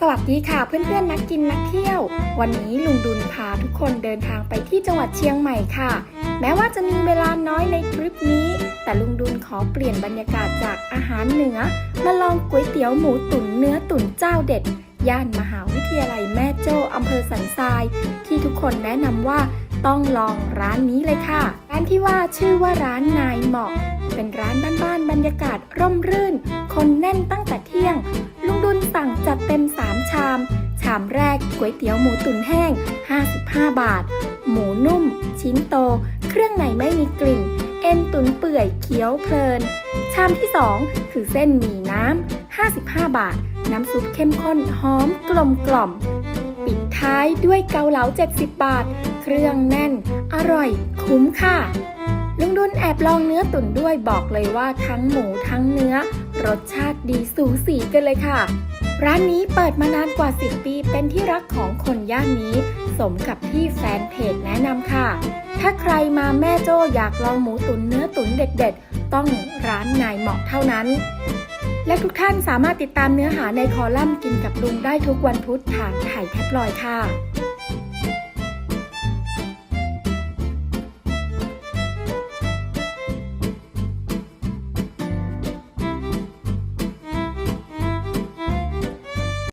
สวัสดีค่ะเพื่อนๆนักกินนักเที่ยว วันนี้ลุงดุลพาทุกคนเดินทางไปที่จังหวัดเชียงใหม่ค่ะ แม้ว่าจะมีเวลาน้อยในทริปนี้ แต่ลุงดุลขอเปลี่ยนบรรยากาศจากอาหารเหนือ มาลองก๋วยเตี๋ยวหมูตุ๋นเนื้อตุ๋นเจ้าเด็ด ย่านมหาวิทยาลัยแม่โจ้อำเภอสันทราย ที่ทุกคนแนะนำว่าต้องลองร้านนี้เลยค่ะ ร้านที่ว่าชื่อว่าร้านนายเหมาะ เป็นร้านบ้านๆบรรยากาศร่มรื่น คนแน่นตั้งแต่เที่ยงามแรกก๋วยเตี๋ยวหมูตุ๋นแห้ง 55 บาท หมูนุ่ม ชิ้นโต เครื่องในไม่มีกลิ่น เอ็นตุ๋นเปื่อยเคี้ยวเพลิน ชามที่ 2 คือเส้นหมี่น้ำ 55 บาท น้ำซุปเข้มข้นหอมกลมกล่อม ปิดท้ายด้วยเกาเหลา 70 บาท เครื่องแน่น อร่อย คุ้มค่ะลุงดุลแอบลองเนื้อตุ๋นด้วยบอกเลยว่าทั้งหมูทั้งเนื้อ รสชาติดีสูสีกันเลยค่ะ ร้านนี้เปิดมานานกว่า 10 ปีเป็นที่รักของคนย่านนี้ สมกับที่แฟนเพจแนะนำค่ะ ถ้าใครมาแม่โจ้อยากลองหมูตุ๋นเนื้อตุ๋นเด็ดๆ ต้องร้านนายเหมาะเท่านั้น และทุกท่านสามารถติดตามเนื้อหาในคอลัมน์กินกับลุงได้ทุกวันพุธทางไทยแท็บลอยค่ะ